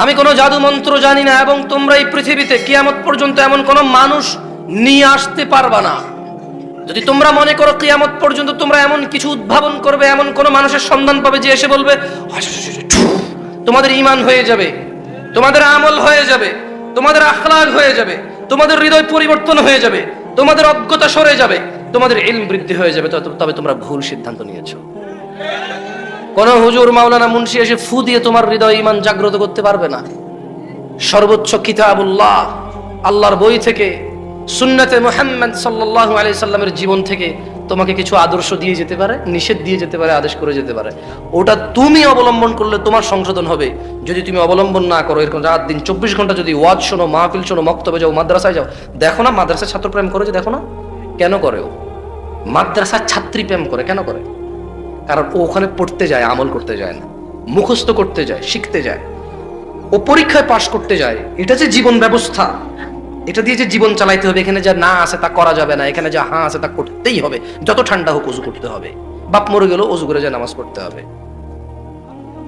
আমি কোনো জাদু মন্ত্র জানি না এবং তোমরা এই পৃথিবীতে কিয়ামত পর্যন্ত এমন কোনো মানুষ নিয়ে আসতে পারবা না। যদি তোমরা মনে করো কিয়ামত পর্যন্ত তোমরা এমন কিছু উদ্ভাবন করবে, এমন কোনো মানুষের সন্ধান পাবে যে এসে বলবে তোমাদের ইমান হয়ে যাবে, তোমাদের আমল হয়ে যাবে, তোমাদের আখলাগ হয়ে যাবে, তোমাদের হৃদয় পরিবর্তন হয়ে যাবে, তোমাদের অজ্ঞতা সরে যাবে, তোমাদের ইলম বৃদ্ধি হয়ে যাবে, তবে তোমরা ভুল সিদ্ধান্ত নিয়েছো। কোন হুজুর মাওলানা মুন্সি এসে ফু দিয়ে তোমার হৃদয় ইমান জাগ্রত করতে পারবে না। সর্বোচ্চ কিতাবুল্লাহ, আল্লাহর বই থেকে, সুন্নাতে মুহাম্মদ সাল্লাল্লাহু আলাইহি সাল্লামের জীবন থেকে তোমাকে কিছু আদর্শ দিয়ে যেতে পারে, নিষেধ দিয়ে যেতে পারে, আদেশ করে যেতে পারে। ওটা তুমি অবলম্বন করলে তোমার সংশোধন হবে। যদি তুমি অবলম্বন না করো, এরকম রাত দিন চব্বিশ ঘণ্টা যদি ওয়াজ শোনো, মাহফিল শোনো, মক্তবে যাও, মাদ্রাসায় যাও, দেখো না মাদ্রাসায় ছাত্র প্রেম করে যে দেখো না। কেন করে ও? মাদ্রাসার ছাত্রী প্রেম করে, কেন করে? কারণ ও ওখানে পড়তে যায়, আমল করতে যায় না। মুখস্থ করতে যায়, শিখতে যায়। ও পরীক্ষায় পাশ করতে যায়। এটা যে জীবন ব্যবস্থা। এটা দিয়ে যে জীবন চালাইতে হবে, এখানে যা না আছে তা করা যাবে না। এখানে যা হ্যাঁ আছে তা করতেই হবে। যত ঠান্ডা হোক অজু করতে হবে। বাপ মরে গেল অজু করে যা নামাজ পড়তে হবে।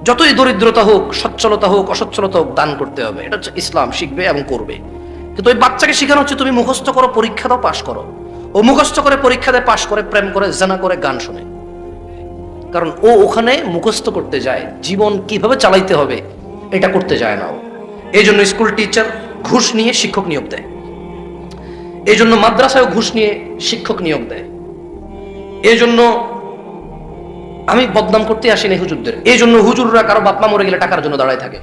যতই দরিদ্রতা হোক, সচ্ছলতা হোক, অসচ্ছলতা হোক, দান করতে হবে। এটা হচ্ছে ইসলাম, শিখবে এবং করবে। কিন্তু ওই বাচ্চাকে শেখানো হচ্ছে, তুমি মুখস্থ করো, পরীক্ষা দাও, পাশ করো। ও মুখস্থ করে, পরীক্ষা দেয়, পাশ করে, প্রেম করে, জানা করে, গান শোনে। কারণ ও ওখানে মুখস্থ করতে যায়। জীবন কীভাবে চালাইতে হবে, এটা করতে যায় না ও। এই জন্য স্কুল টিচার ঘুষ নিয়ে শিক্ষক নিয়োগ দেয়। এই জন্য মাদ্রাসায় ঘুষ নিয়ে শিক্ষক নিয়োগ দেয়। এই জন্য আমি বদনাম করতে আসিনি হুজুরদের। এই জন্য হুজুররা কারও বাপমা মরে গেলে টাকার জন্য দাঁড়ায় থাকে।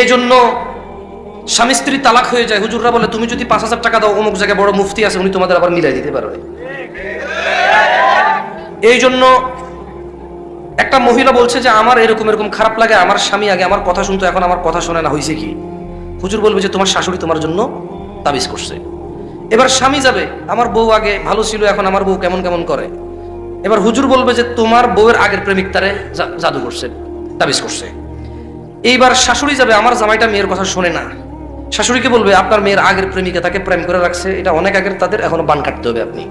এই জন্য স্বামী স্ত্রী তালাক হয়ে যায়। হুজুররা বলে, তুমি যদি পাঁচ হাজার টাকা দাও, অমুক জায়গায় বড় মুফতি আছে, উনি তোমাদের আবার মিলাই দিতে পারবে। এই জন্য একটা মহিলা বলছে যে, আমার এরকম এরকম খারাপ লাগে, আমার স্বামী আগে আমার কথা শুনতো, এখন আমার কথা শোনে না হয়েছে কি? হুজুর বলবে যে, তোমার শাশুড়ি তোমার জন্য তাবিজ করছে। এবার স্বামী যাবে, আমার বউ আগে ভালো ছিল, এখন আমার বউ কেমন কেমন করে? এবার হুজুর বলবে যে, তোমার বউয়ের আগের প্রেমিক তারে জাদু করছে, তাবিজ করছে। এইবার শাশুড়ি যাবে, আমার জামাইটা মেয়ের কথা শোনে না। শাশুড়িকে বলবে, আপনার মেয়ের আগের প্রেমিকা তাকে প্রেম করে রাখছে, এটা অনেক আগের, তাদের এখনও বান কাটতে হবে আপনি।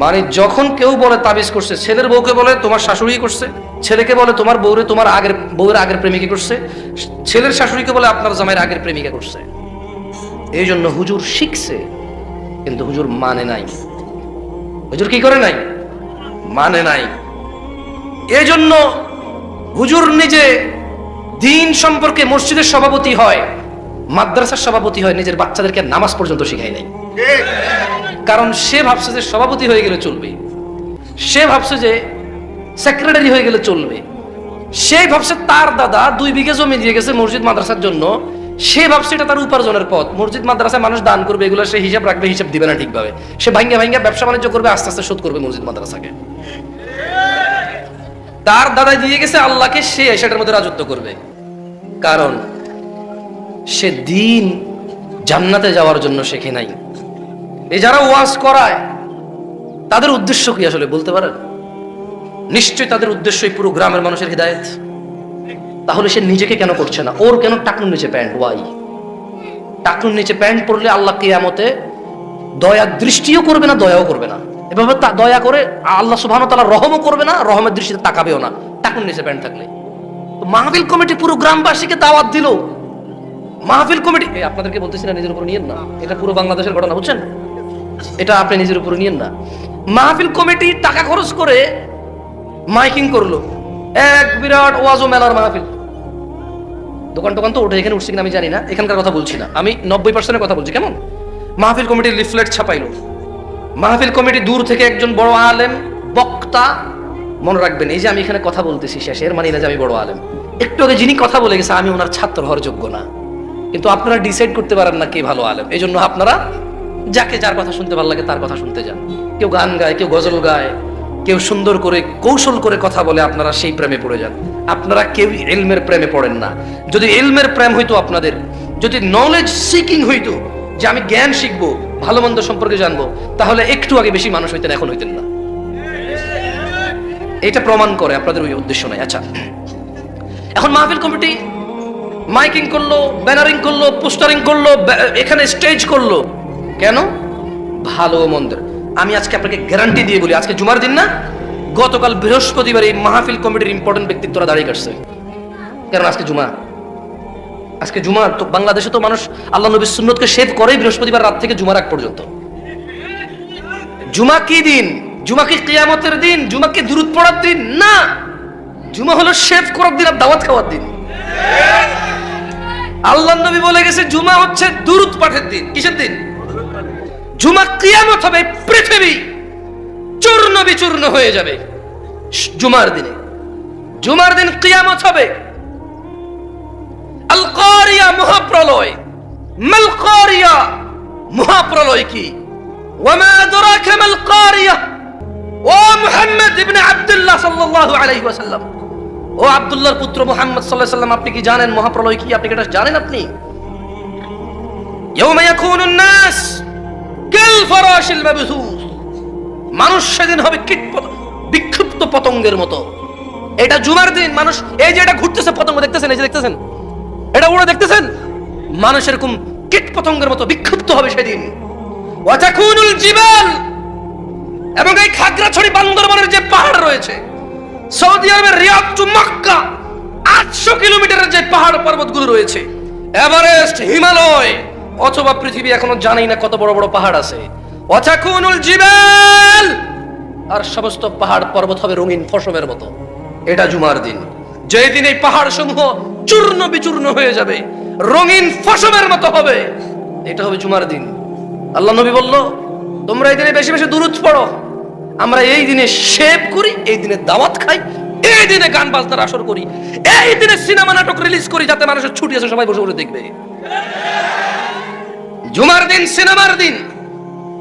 মানে যখন কেউ বলে তাবিজ করছে, ছেলের বউকে বলে তোমার শাশুড়ি করছে, ছেলেকে বলে তোমার বউরে তোমার আগের, বউয়ের আগের প্রেমিকা করছে, ছেলের শাশুড়িকে বলে আপনার জামাইয়ের আগের প্রেমিকা করছে। এই জন্য হুজুর শিখছে, কিন্তু হুজুর মানে নাই। হুজুর কি করে নাই? মানে নাই। এই জন্য হুজুর নিজে দিন সম্পর্কে মসজিদের সভাপতি হয়, মাদ্রাসার সভাপতি হয়, নিজের বাচ্চাদেরকে নামাজ পর্যন্ত শিখায় নাই। কারণ সে ভাবছে যে সভাপতি হয়ে গেলে চলবে। সে ভাবছে যে সেক্রেটারি হয়ে গেলে চলবে। সে ভাবছে তার দাদা দুই বিঘে জমি দিয়ে গেছে মসজিদ মাদ্রাসার জন্য। সে ভাবছে এটা তার উপার্জনের পথ। মসজিদ মাদ্রাসায় মানুষ দান করবে, এগুলো সে হিসাব রাখবে, হিসাব দিবে না ঠিকভাবে। সে ভাঙ্গা ভাঙ্গা ব্যবসা বাণিজ্য করবে, আস্তে আস্তে শোধ করবে মসজিদ মাদ্রাসাকে। তার দাদা দিয়ে গেছে আল্লাহকে, সে সেটার মধ্যে রাজত্ব করবে। কারণ সে দিন জান্নাতে যাওয়ার জন্য শেখে নাই। এই যারা ওয়াজ করায়, তাদের উদ্দেশ্য কি আসলে বলতে পারেন? নিশ্চয়ই তাদের উদ্দেশ্য পুরো গ্রামের মানুষের হৃদায়ত। তাহলে সে নিজেকে কেন করছে না? ওর কেন টাকুন নিচে প্যান্ট? ওয়াই টাকুন নিচে প্যান্ট পরলে আল্লাহ কিয়ামতে দয়া দৃষ্টিও করবে না, দয়াও করবে না। এভাবে তা দয়া করে আল্লাহ সুবহানাহু ওয়া তাআলা রহমও করবে না, রহমের দৃষ্টিতে তাকাবেও না টাকুন নিচে প্যান্ট থাকলে। মাহফিল কমিটি পুরো গ্রামবাসীকে দাওয়াত দিল। মাহফিল কমিটি আপনাদেরকে বলতেছি না, নিজের উপর নিয়েন না। এটা পুরো বাংলাদেশের ঘটনা, বুঝছেন? এটা আপনি নিজের উপর নিয়েন না। মাহফিল কমিটি টাকা খরচ করে মাইকিং করল। এক বিরাট ওয়াজ মেলার মাহফিল। দোকান টোকান তো ওঠে এখানে উঠছে কিনা আমি জানি না, এখানকার কথা বলছি না। আমি নব্বই পার্সেন্টের কথা বলছি, কেমন? মাহফিল কমিটির লিফলেট ছাপাইলো। মাহফিল কমিটি দূর থেকে একজন বড় আলেম, বক্তা মনে রাখবেন, এই যে আমি এখানে কথা বলতেছি শেষের মানে না যে আমি বড় আলেম। একটু আগে যিনি কথা বলে গেছে, আমি ওনার ছাত্র হওয়ার যোগ্য না। কিন্তু আপনারা ডিসাইড করতে পারেন না কে ভালো আলেম। এই জন্য আপনারা যাকে যার কথা শুনতে ভালো লাগে তার কথা শুনতে যান। কেউ গান গায়, কেউ গজল গায়, কেউ সুন্দর করে, কৌশল করে কথা বলে আপনারা সেই প্রেমে পড়ে যান। আপনারা কেউ এলমের প্রেমে পড়েন না। যদি এলমের প্রেম হইতো আপনাদের, যদি নলেজ সিকিং হইতো, যে আমি জ্ঞান শিখব, ভালো মন্দ সম্পর্কে জানব, তাহলে একটু আগে বেশি মানুষ হইতেন, এখন হইতেন না। এটা প্রমাণ করে, আপনাদের ওই উদ্দেশ্য নাই। আচ্ছা। এখন মাহফিল কমিটি মাইকিং করল, ব্যানারিং করল, পোস্টারিং করল, এখানে স্টেজ করল। কেন? ভালো ও মন্দের আমি আজকে আপনাকে গ্যারান্টি দিয়ে বলি, আজকে জুমার দিন না, গতকাল বৃহস্পতিবার এই মাহফিল কমিটির ইম্পর্টেন্ট ব্যক্তিত্বরা দাঁড়িয়ে কাটছে। কারণ আজকে জুমা। আজকে জুমা, তো বাংলাদেশে তো মানুষ আল্লাহ নবীর সুন্নতকে শেভ করেই বৃহস্পতিবার রাত থেকে জুমার আগ পর্যন্ত। জুমা কি দিন? জুমা কি কিয়ামতের দিন? জুমা কি দূরত পড়ার দিন? না। জুমা হলো শেভ করার দিন আর দাওয়াত খাওয়ার দিন। আল্লাহ নবী বলে গেছে, জুমা হচ্ছে দূরত পাঠের দিন। কিসের দিন? জুমা কিয়ামত হবে পৃথিবী। চূর্ণ বিচূর্ণ হয়ে যাবে। জুমার দিনে। জুমার দিন কিয়ামত হবে। আল মহাপ্রলয়। মাল মহাপ্রলয় কি? ওয়ামা আদরাকা মাল ও মুহাম্মদ ইবনে আব্দুল্লাহ সাল্লাল্লাহু আলাইহি ওয়াসাল্লাম। ও আব্দুল্লাহর পুত্র মুহাম্মদ সাল্লাল্লাহু আলাইহি আপনি কি জানেন মহাপ্রলয় কি? আপনি কি এটা জানেন আপনি? ইয়াউমা ইয়াকুনুন নাস। মানুষ সেদিন হবে কীট বিক্ষিপ্ত পতঙ্গের মতো। এটা জুমার দিন, মানুষ এই যে এটা ঘুরতেছে, পতঙ্গ দেখতেছেন? এই যে দেখতেছেন? এটা উড়ে দেখতেছেন? মানুষ এরকম কীট পতঙ্গের মতো বিক্ষিপ্ত হবে সেদিন। ওয়াতাকুনুল জিবাল! এবং এই খাগড়াছড়ি বান্দরবানের যে পাহাড় রয়েছে, সৌদি আরবের রিয়াদ টু মক্কা, আটশো কিলোমিটারের যে পাহাড় পর্বতগুলো রয়েছে, এভারেস্ট হিমালয়। অথবা পৃথিবী এখনও জানেই না কত বড় বড় পাহাড় আছে। জিবাল! আর সমস্ত পাহাড় পর্বত হবে রঙিন ফসমের মতো। এটা জুমার দিন। যেই দিন এই পাহাড় সমূহ চূর্ণ বিচূর্ণ হয়ে যাবে, রঙিন ফসমের মতো হবে, এটা হবে জুমার দিন। আল্লাহ নবী বলল, তোমরা এই দিনে বেশি বেশি দূরত পড়ো। আমরা এই দিনে শেভ করি, এই দিনে দাওয়াত খাই, এই দিনে গান বাজনার আসর করি, এই দিনে সিনেমা নাটক রিলিজ করি যাতে মানুষের ছুটি আছে সবাই বসে বসে দেখবে। জুমার দিন সিনেমার দিন,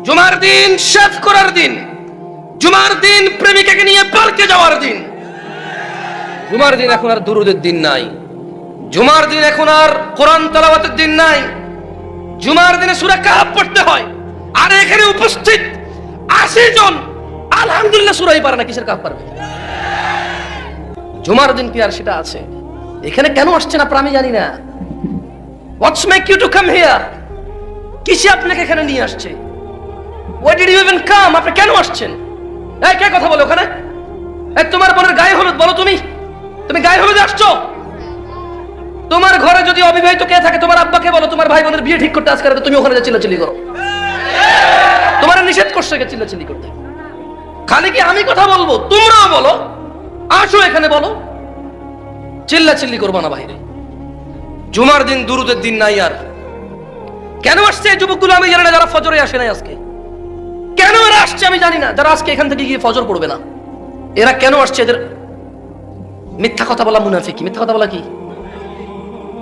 জুমার দিন শেভ করার দিন, জুমার দিন প্রেমিকাকে নিয়ে পার্কে যাওয়ার দিন। জুমার দিন এখন আর দুরুদের দিন নাই। জুমার দিন এখন আর কোরআন তালাওয়াতের দিন নাই। জুমার দিনে সুরা কাহাব পড়তে হয়। আর এখানে উপস্থিত আশি জন, আলহামদুলিল্লাহ সুরাই পারে না, কিসের কাপ পারবে? জুমার দিন কি আর সেটা আছে? এখানে কেন আসছেন আপনারা আমি জানি না। What's make you to come here কিসে আপনাকে এখানে নিয়ে আসছে? What did you even come আপনি কেন আসছেন? এই, কে কথা বলো ওখানে? এই, তোমার বোনের গায়ে হলুদ বলো তুমি। তুমি গায়ে হলুদে আসছো? তোমার ঘরে যদি অবিবাহিত কে থাকে, তোমার আব্বাকে বলো, তোমার ভাই বোনের বিয়ে ঠিক করতে আজকে তুমি ওখানে যা চিল্লাচিল্লি করো। তোমার নিষেধ করছে কে চিল্লাচিল্লি করতে। খালি কি আমি কথা বলব? তোমরাও বলো। আসো এখানে বলো। চিল্লা চিল্লি করব না বাইরে জুমার দিন, দুরুদের দিন নাই আর। কেন আসছে যুবকগুলো? আমি জানি না যারা ফজরে আসে নাই আজকে। কেন এরা আসছে আমি জানি না। যারা আজকে এখান থেকে গিয়ে ফজর পড়বে না। এরা কেন আসছে এদের? মিথ্যা কথা বলা মুনাফিকি মিথ্যা কথা বলা কি?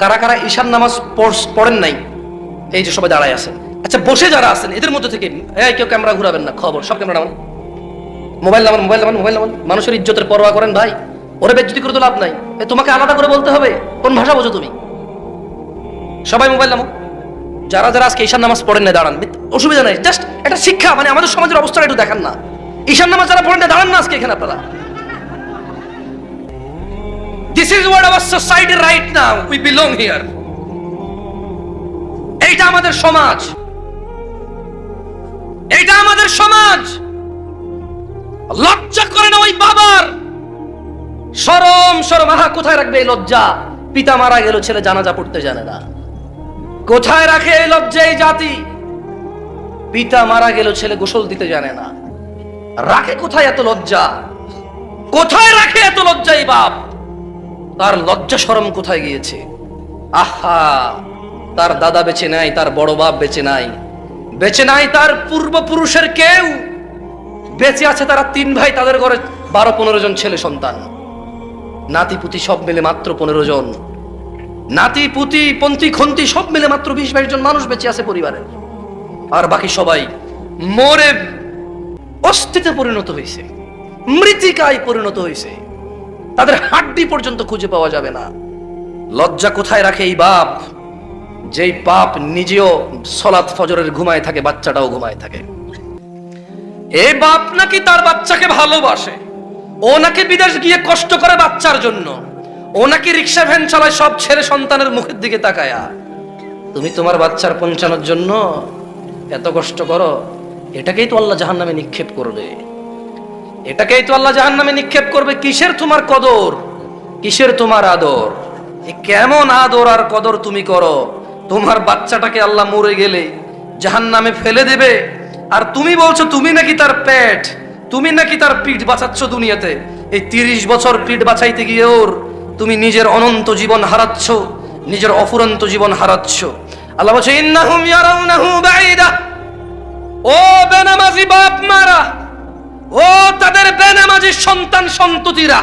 কারা কারা ঈশান নামাজ পড়েন নাই? এই যে সবাই দাঁড়ায় আছেন আচ্ছা বসে যারা আছেন, এদের মধ্যে থেকে এই কেউ ক্যামেরা ঘুরাবেন না। খবর, সব ক্যামেরা নামান মোবাইল নামান মোবাইল নামান মোবাইল নামান। মানুষের ইজ্জতের পরোয়া করেন ভাই। ওরে বেজ্জতি করে তো লাভ নাই। তোমাকে আলাদা করে বলতে হবে? কোন ভাষা বোঝো তুমি? সবাই মোবাইল নামো। যারা যারা আজকে ঈশান নামাজ পড়েন না, দাঁড়ান। অসুবিধা নাই জাস্ট একটা শিক্ষা মানে আমাদের সমাজের অবস্থাটা একটু দেখান না। ঈশান নামাজ যারা পড়েন না, দাঁড়ান না আজকে এখানে আপনারা। This is what our society right now we belong here এইটা আমাদের সমাজ। এইটা আমাদের সমাজ। লজ্জা করে না ওই বাবার। সরম সরম, আহা, কোথায় রাখবে এই লজ্জা? পিতা মারা গেল, ছেলে জানাজা পড়তে জানে না। কোথায় রাখে এই লজ্জা এই জাতি? পিতা মারা গেল ছেলে গোসল দিতে জানে না। রাখে কোথায় এত লজ্জা? কোথায় রাখে এত লজ্জা এই বাপ? তার লজ্জা সরম কোথায় গিয়েছে? আহা, তার দাদা বেঁচে নাই, তার বড় বাপ বেঁচে নাই। বেঁচে নাই তার পূর্বপুরুষের কেউ। বেঁচে আছে তারা তিন ভাই, তাদের ঘরে বারো পনেরো জন ছেলে সন্তান। নাতি পুতি সব মিলে মাত্র পনেরো জন। নাতি, পুতি, পন্থী, খন্তি, সব মিলে মাত্র বিশ বাইশ জন মানুষ বেঁচে আছে পরিবারের আর বাকি সবাই মরে অস্থিতে পরিণত হয়েছে, মৃতিকায় পরিণত হয়েছে। তাদের হাড্ডি পর্যন্ত খুঁজে পাওয়া যাবে না। লজ্জা কোথায় রাখে এই বাপ? যেই বাপ নিজেও সলাৎ ফজরের ঘুমায় থাকে, বাচ্চাটাও ঘুমায় থাকে। এই বাপ নাকি তার বাচ্চাকে ভালোবাসে? ও নাকি বিদেশ গিয়ে কষ্ট করে বাচ্চার জন্য? ও নাকি রিক্সা ভ্যান চালায় সব ছেলে সন্তানের মুখের দিকে তাকায়া? তুমি তোমার বাচ্চার পৌঁছানোর জন্য এত কষ্ট করো, এটাকেই তো আল্লাহ জাহান নামে নিক্ষেপ করবে। এটাকেই তো আল্লাহ জাহান নামে নিক্ষেপ করবে। কিসের তোমার কদর? কিসের তোমার আদর? কেমন আদর আর কদর তুমি করো? তোমার বাচ্চাটাকে আল্লাহ মরে গেলে জাহান নামে ফেলে দেবে। আর তুমি বলছো, তুমি নাকি তার পেট, তুমি নাকি তার পিঠ বাঁচাচ্ছ দুনিয়াতে। এই তিরিশ বছর পিঠ বাঁচাইতে গিয়ে ওর তুমি নিজের অনন্ত জীবন হারাচ্ছ, নিজের অফুরন্ত জীবন হারাচ্ছ। আল্লাহ বলছে ও বেনামাজি বাপ মারা ও তাদের বেনামাজি সন্তান সন্ততিরা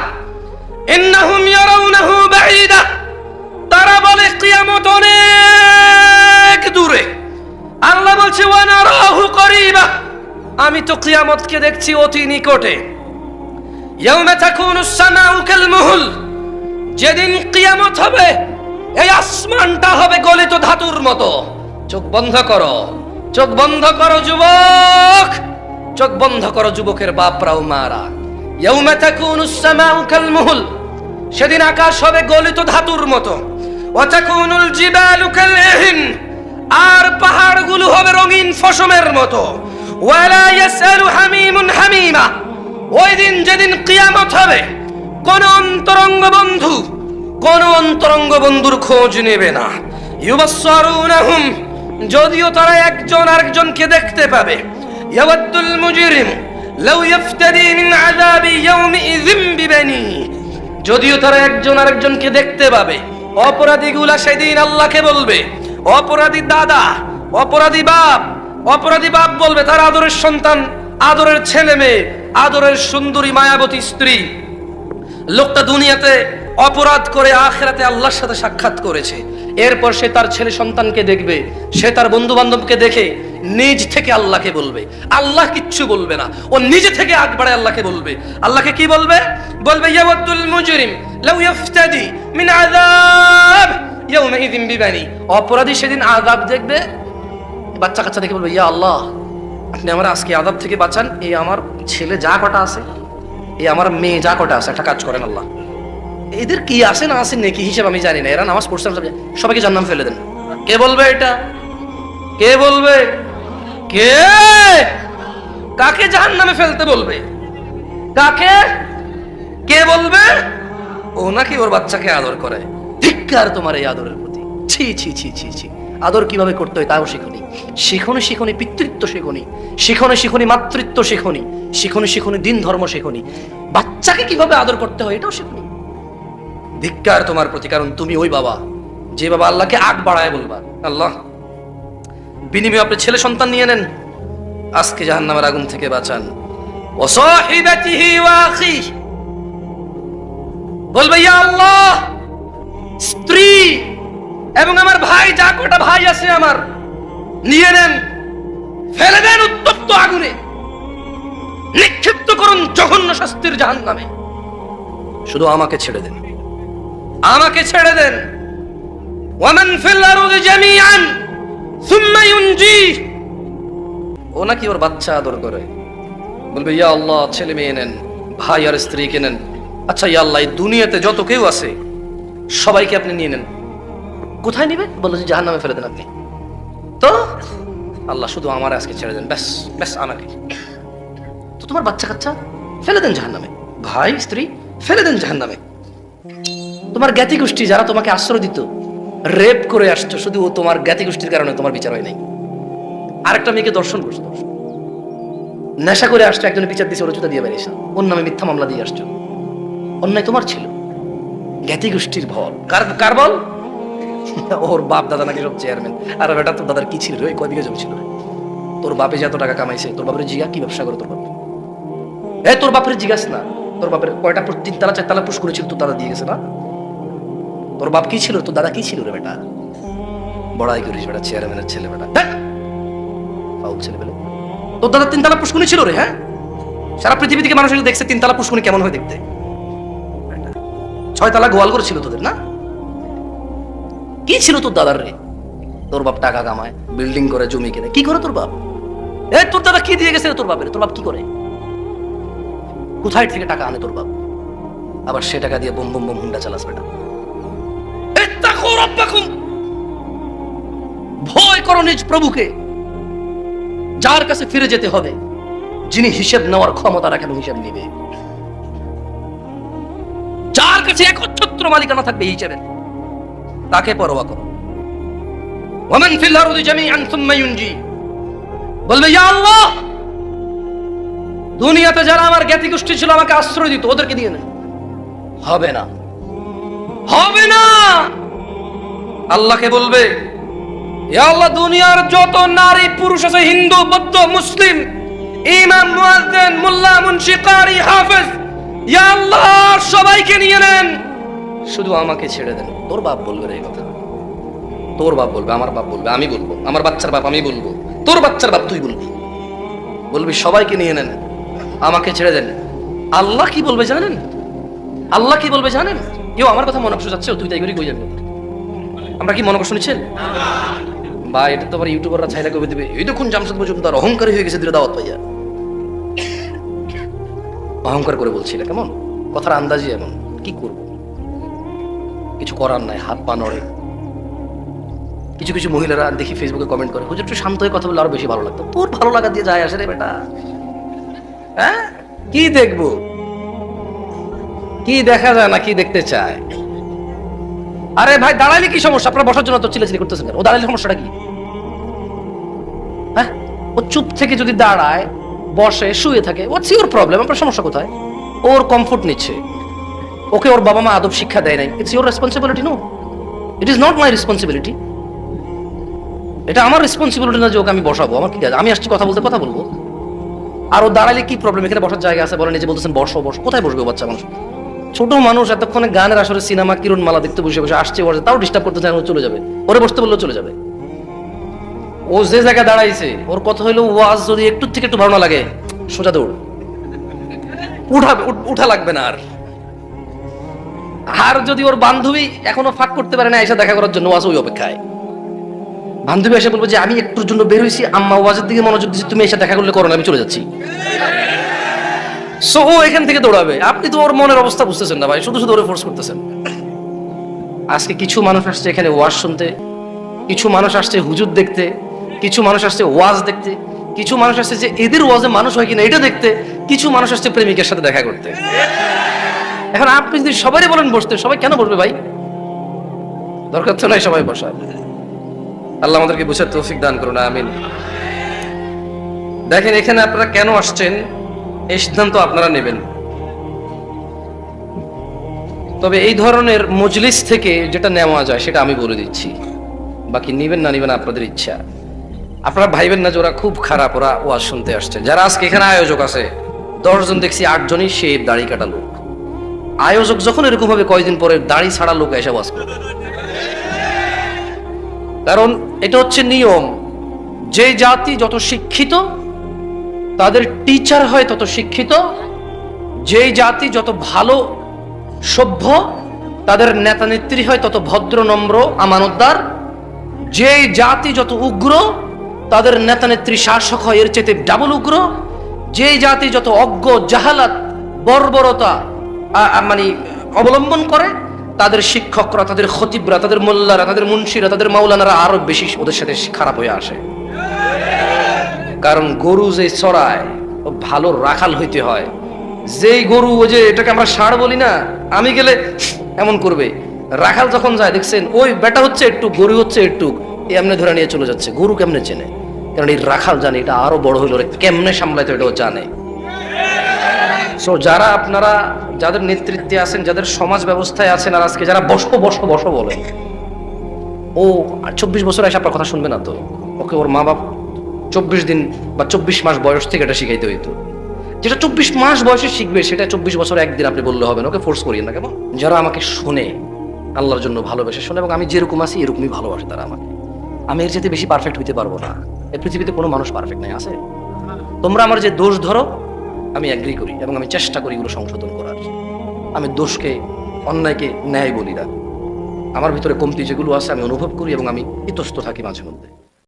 তারা বলে, কিয়ামত অনেক দূরে। আল্লাহ বলছে করিবা। আমি তো কিয়ামতকে দেখছি অতি নিকটে। ইয়াউমা তাকুনু মুহুল। যেদিন কিয়ামত হবে, এই আসমানটা হবে গলিত ধাতুর মতো। চোখ বন্ধ করো, চোখ বন্ধ করো যুবক, চোখ বন্ধ করো যুবকের বাপরাও মারা। সেদিন আকাশ হবে গলিত ধাতুর মতো। ওয়া তাকুনুল জিবালু কাল আর পাহাড়গুলো হবে রঙিন ফসমের মতো। হামিমা, ওই দিন যেদিন কিয়ামত হবে কোন অন্তরঙ্গ বন্ধু, কোন অন্তরঙ্গ বন্ধুর খোঁজ নেবে না। ইউবাসসারুনাহুম, যদিও তারা একজন আরেকজনকে দেখতে পাবে। ইয়াওয়াদ্দুল মুজরিম, লাউ ইফতাদি মিন আযাবি ইয়াউমিযিম বিবানি, যদিও তারা একজন আরেকজনকে দেখতে পাবে। অপরাধীগুলা সেদিন আল্লাহকে বলবে, অপরাধী দাদা, অপরাধী বাপ অপরাধী বাপ বলবে, তার আদরের সন্তান, আদরের ছেলে মেয়ে, আদরের সুন্দরী মায়াবতী স্ত্রী। লোকটা দুনিয়াতে অপরাধ করে আখেরাতে আল্লাহর সাথে সাক্ষাৎ করেছে। এরপর সে তার ছেলে সন্তানকে দেখবে, সে তার বন্ধু বান্ধবকে দেখে নিজ থেকে আল্লাহকে বলবে। আল্লাহ কিচ্ছু বলবে না, ও নিজে থেকে আগ বাড়ায় আল্লাহকে বলবে। আল্লাহকে কি বলবে? বলবে ইয়াওয়াদ্দুল মুজরিম, লাউ ইফতাদি মিন আযাব ইয়াউমাইযিন বিবানি। অপরাধী সেদিন আযাব দেখবে বাচ্চা কাচ্চা দেখে বলবে, ইয়া আল্লাহ, আপনি আমার আজকে আদাব থেকে বাঁচান, এই আমার ছেলে যা কটা আছে। এই আমার মেয়ে যা কটা আছে, একটা কাজ করেন আল্লাহ। এদের কি আছে না আছে নাকি হিসেব আমি জানি না, এরা নামাজ পড়ছে সবাইকে জান্নাম ফেলে দেন। কে বলবে এটা? কে বলবে? কে? কাকে জাহান নামে ফেলতে বলবে? কাকে? কে বলবে? ও নাকি ওর বাচ্চাকে আদর করে। ধিক্কার তোমার এই আদরের প্রতি। ছি ছি ছি ছি ছি। আদর কীভাবে করতে হয় তাও শিখুনি। শিখনে শিখনি পিতৃত্ব শিখনি। শিখনে শিখনি মাতৃত্ব শিখনি। শিখনে শিখনি দিন ধর্ম শিখনি। বাচ্চাকে কীভাবে আদর করতে হয় এটাও শিখনি। ধিক্কার তোমার প্রতি, কারণ তুমি ওই বাবা, যে বাবা আল্লাহকে আগ বাড়ায় বলবা। আল্লাহ, বিনিময়ে আপনি ছেলে সন্তান নিয়ে নেন। আজকে জাহান্নামের আগুন থেকে বাঁচান। বলবে, ইয়া আল্লাহ, স্ত্রী এবং আমার ভাই, যা কটা ভাই আছে আমার, নিয়ে নেন, ফেলে দেন উত্তপ্ত আগুনে। নিক্ষিপ্ত করুন জঘন্য শাস্তির জাহান নামে শুধু আমাকে ছেড়ে দেন। আমাকে ছেড়ে দেন। ওয়ামান ফিল আরদি জামিআন, সুম্মা ইউনজি। ও নাকি ওর বাচ্চা আদর করে। বলবে, ইয়া আল্লাহ, ছেলে মেয়ে নেন, ভাই আর স্ত্রীকে নেন। আচ্ছা ইয়া আল্লাহ, এই দুনিয়াতে যত কেউ আছে, সবাইকে আপনি নিয়ে নেন। কোথায় নিবে? বলল জাহান নামে ফেলে দেন আপনি। তো? আল্লাহ শুধু আমার আজকে ছেড়ে দেন। ব্যাস ব্যাস, আমাকে। তো তোমার বাচ্চা কাচ্চা? ফেলে দেন জাহান নামে ভাই, স্ত্রী, ফেলে দেন জাহান নামে তোমার জ্ঞাতি গোষ্ঠী যারা তোমাকে আশ্রয় দিত, রেপ করে আসছো শুধু ও তোমার জ্ঞাতি গোষ্ঠীর কারণে তোমার বিচার হয় নাই। আরেকটা মেয়েকে দর্শন করছ, দর্শন। নেশা করে আসছো একজনের বিচার দিয়েছে ওরা জুতা দিয়ে বেরিয়েছে। ওর নামে মিথ্যা মামলা দিয়ে আসছো। অন্যায় তোমার ছিল। জ্ঞাতি গোষ্ঠীর ভল। কার কার বল ওর বাপ দাদা নাকি সব চেয়ারম্যান আর বেটা, তোর দাদার কি ছিল রে? কয়দিকে জমি ছিল তোর বাপে যে এত টাকা কামাইছে, তোর বাপের জিগা কি ব্যবসা করে তোর বাপ? এ, তোর বাপের জিজ্ঞাস না। তোর বাপের কয়টা পুষ- তিনতলা চারতলা পুষ করেছিল, তোর দাদা দিয়ে গেছে না? তোর বাপ কি ছিল? তোর দাদা কি ছিল রে বেটা? বড়াই করিস বেটা চেয়ারম্যানের ছেলে বেটা। ফাউল ছেলে বেলে তোর দাদা তিনতলা পুষ্কুনি ছিল রে হ্যাঁ? সারা পৃথিবী থেকে মানুষ দেখছে তিনতলা পুষ্কুনি কেমন হয় দেখতে। ছয়তলা গোয়ালঘর ছিল তোদের, না? কি ছিল তোর দাদার রে? তোর বাপ টাকা কামায় বিল্ডিং করে জমি কিনে। কি করে তোর বাপ? এ, তোর দাদা কি দিয়ে গেছে তোর বাপের? তোর বাপ কি করে? কোথায় থেকে টাকা আনে তোর বাপ? আবার সে টাকা দিয়ে বোম বোম বোম হুন্ডা চালাস বেটা। ভয় করো নিজ প্রভুকে। যার কাছে ফিরে যেতে হবে, যিনি হিসেব নেওয়ার ক্ষমতা রাখেন হিসেব নিবে। যার কাছে একচ্ছত্র মালিকানা থাকবে এই হিসেবে। তাকে পরোয়া করো। বলবে, ইয়া আল্লাহ, দুনিয়াতে যারা আমার জ্ঞাতি গোষ্ঠী ছিল আমাকে আশ্রয় দিত, ওদেরকে দিয়ে না হবে না। হবে না! আল্লাহকে বলবে আল্লাহ, দুনিয়ার যত নারী, পুরুষ আছে, হিন্দু, বৌদ্ধ, মুসলিম, ইমাম, মুয়াজ্জিন, মোল্লা মুন্সি কারি হাফেজ, ইয়া আল্লাহ, সবাইকে নিয়ে নেন। শুধু আমাকে ছেড়ে দেন। তোর বাপ বলবে এই কথা। তোর বাপ বলবে, আমার বাপ বলবে, আমি বলব। আমার বাচ্চার বাপ আমি বলব। তোর বাচ্চার বাপ তুই বলবি। বলবি, সবাইকে নিয়ে নেন। আমাকে ছেড়ে দেন। আল্লাহ কি বলবে জানেন? আল্লাহ কি বলবে জানেন? কেউ আমার কথা মনে কষ্ট যাচ্ছে তুই তাই করি কই যাবি? আমরা কি মনে কষ্ট নিচ্ছেন বা এটা তো আবার ইউটিউবাররা ছাইলা কবে দিবে। এই দেখুন জামশেদ মজুমদার, অহংকারী হয়ে গেছে দিলে দাওয়াত পাইয়া। অহংকার করে বলছি না কেমন? কথার আন্দাজই এমন। কি করব? কিছু করার নাই, হাত পা নড়ে। কিছু কিছু মহিলারা দেখি ফেসবুকে কমেন্ট করে, হুজুর, একটু শান্ত হয়ে কথা বলে আরও বেশি ভালো লাগতো। তোর ভালো লাগা দিয়ে যায় আসে রে বেটা। হ্যাঁ? কি দেখব? কি দেখা যায় না, কি দেখতে চায়? আরে ভাই, দাঁড়াইলে কি সমস্যা? আপনার বসার জন্য তো চিলেচিলি করতেছেন? ও দাঁড়াইলে সমস্যাটা কি? হ্যাঁ? ও চুপ থেকে যদি দাঁড়ায়, বসে, শুয়ে থাকে হোয়াটস ইউর প্রবলেম আপনার সমস্যা কোথায়? ওর কমফোর্ট নিচ্ছে। ওকে ওর বাবা মা আদব শিক্ষা দেয় নাই। It's your responsibility no it is not my responsibility এটা আমার রেসপন্সিবিলিটি না যে ওকে আমি বসাবো। আমার কি আমি আসছি কথা বলতে, কথা বলব। আর ও দাঁড়াইলে কি প্রবলেম এখানে বসার জায়গা আছে বলেন যে বলতেছেন, বসো বসো। কোথায় বসবে বাচ্চা মানুষ? ছোট মানুষ এতক্ষণে গানের আসরে সিনেমা কিরণ মালা দেখতে বসে বসে আসছে, বসে, তাও ডিস্টার্ব করতে চায় চলে যাবে। ওরে বসতে বললেও চলে যাবে। ও যে জায়গায় দাঁড়াইছে, ওর কথা হইল ওয়াজ যদি একটু থেকে একটু ভালো লাগে, সোজা দৌড়। উঠ- উঠা লাগবে না আর। আর যদি ওর বান্ধবী এখনও ফাঁক করতে পারে না, এসে দেখা করার জন্য ওয়াজ ওই অপেক্ষায়। বান্ধবী এসে বলব যে, আমি একটুর জন্য বের হয়েছি। আম্মা ওয়াজের দিকে মনোযোগ দিচ্ছি তুমি এসে দেখা করলে করো আমি চলে যাচ্ছি। সো ও এখান থেকে দৌড়াবে। আপনি তো ওর মনের অবস্থা বুঝতেছেন না ভাই, শুধু শুধু ওরে ফোর্স করতেছেন। আজকে কিছু মানুষ আসছে এখানে ওয়াজ শুনতে, কিছু মানুষ আসছে হুজুর দেখতে, কিছু মানুষ আসছে ওয়াজ দেখতে, কিছু মানুষ আসছে যে এদের ওয়াজে মানুষ হয় কিনা এটা দেখতে, কিছু মানুষ আসছে প্রেমিকের সাথে দেখা করতে। এখন আপনি যদি সবারই বলেন বসতে, সবাই কেন বসবে ভাই? দরকার তো নাই সবাই বসা আল্লাহ আমাদেরকে বুঝার তৌফিক দান করুন, আমিন। দেখেন, এখানে আপনারা কেন আসছেন? এই সিদ্ধান্ত আপনারা নেবেন। তবে এই ধরনের মজলিস থেকে যেটা নেওয়া যায়, সেটা আমি বলে দিচ্ছি। বাকি নিবেন না নিবেন আপনাদের ইচ্ছা। আপনারা ভাইবেন না যে ওরা খুব খারাপ, ওরা ওয়াজ শুনতে আসছে। যারা আজকে এখানে আয়োজক আছে, দশজন দেখছি, আটজনই সে দাড়ি কাটা লোক। আয়োজক যখন এরকম ভাবে কয়দিন পরে দাড়ি ছাড়া লোক এসে ওয়াজ করবে কারণ এটা হচ্ছে নিয়ম। যে জাতি যত শিক্ষিত, তাদের টিচার হয় তত শিক্ষিত। যেই জাতি যত ভালো, সভ্য, তাদের নেতা নেত্রী হয় তত ভদ্র, নম্র, আমানতদার। যেই জাতি যত উগ্র, তাদের নেতা নেত্রী শাসক হয় এর চেতে ডাবল উগ্র। যেই জাতি যত অজ্ঞ, জাহালাত, বর্বরতা মানে অবলম্বন করে, তাদের শিক্ষকরা, তাদের খতিবরা, তাদের মোল্লারা, তাদের মুন্সিরা, তাদের মাওলানারা আরও বেশি ওদের সাথে খারাপ হয়ে আসে। কারণ গরু যে চড়ায়, ও ভালো রাখাল হইতে হয়। যেই গরু ওই যে এটাকে আমরা ষাঁড় বলি না, আমি গেলে এমন করবে। রাখাল যখন যায়, দেখছেন, ওই বেটা হচ্ছে একটু, গরু হচ্ছে একটু এমনি ধরে নিয়ে চলে যাচ্ছে। গরু কেমনে চেনে? কারণ এই রাখাল জানে, এটা আরও বড় হইল কেমনে সামলাইতে এটাও জানে। সো যারা আপনারা, যাদের নেতৃত্বে আছেন, যাদের সমাজ ব্যবস্থায় আছেন, আর আজকে যারা বসো বসো বসো বলে, ও চব্বিশ বছর এসে আপনার কথা শুনবে না তো? ওকে ওর মা বাপ চব্বিশ দিন বা চব্বিশ মাস বয়স থেকে এটা শিখাইতে হইতো। যেটা চব্বিশ মাস বয়সে শিখবে, সেটা চব্বিশ বছর একদিন আপনি বললে হবে না, ওকে ফোর্স করিয়ে না কেমন? যারা আমাকে শুনে, আল্লাহর জন্য ভালোবেসে শোনে, এবং আমি যেরকম আছি, এরকমই ভালোবাসে তারা আমাকে। আমি এর চেয়ে বেশি পারফেক্ট হইতে পারব না। এই পৃথিবীতে কোনো মানুষ পারফেক্ট নাই, আছে? তোমরা আমার যে দোষ ধরো আমি অ্যাগ্রি করি এবং আমি চেষ্টা করি এগুলো সংশোধন করার। আমি দোষকে, অন্যায়কে ন্যায় বলি না। আমার ভিতরে কমতি যেগুলো আছে আমি অনুভব করি এবং আমি ইতস্ত থাকি মাঝে মধ্যে